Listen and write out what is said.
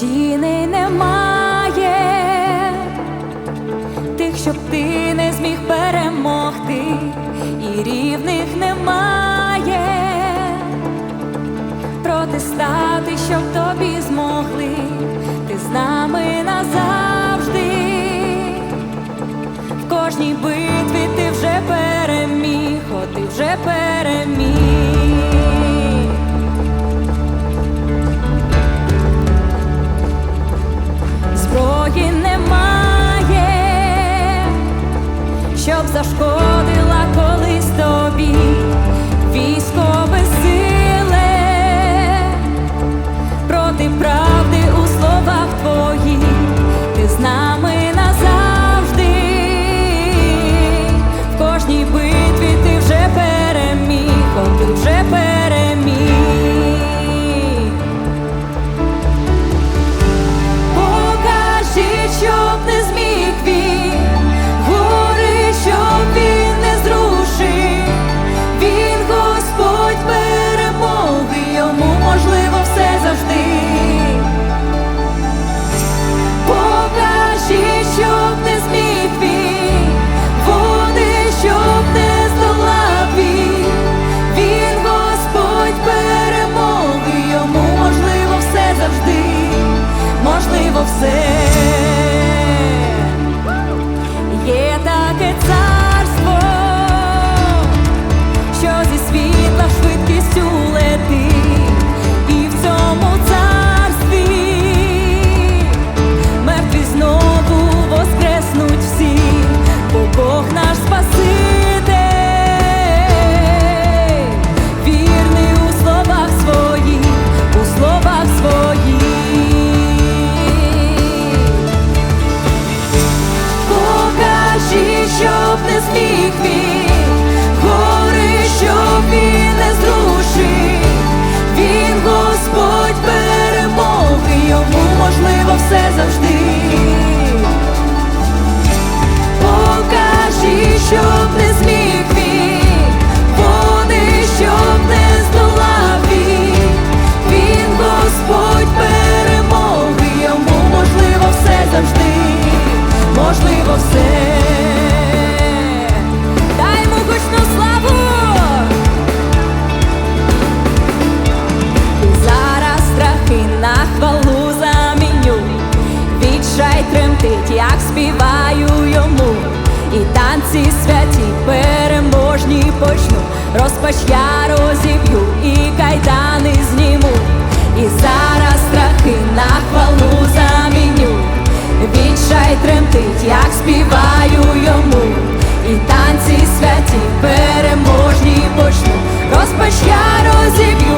тіней немає, тих, щоб ти не зміг перемогти, і рівних немає, протистати, щоб тобі змогли, ти з нами назавжди, в кожній битві ти вже переміг, о, ти вже переміг. Зашкодила колись тобі військове силе проти правди у словах твоїх, ти з нами назавжди, в кожній битві вже ти вже переміг. Як співаю йому. І танці святі переможні почну. Розпач я розіб'ю і кайдани зніму. І зараз страхи на хвалу заміню. Відчай тремтить, як співаю йому. І танці святі переможні почну. Розпач я розіб'ю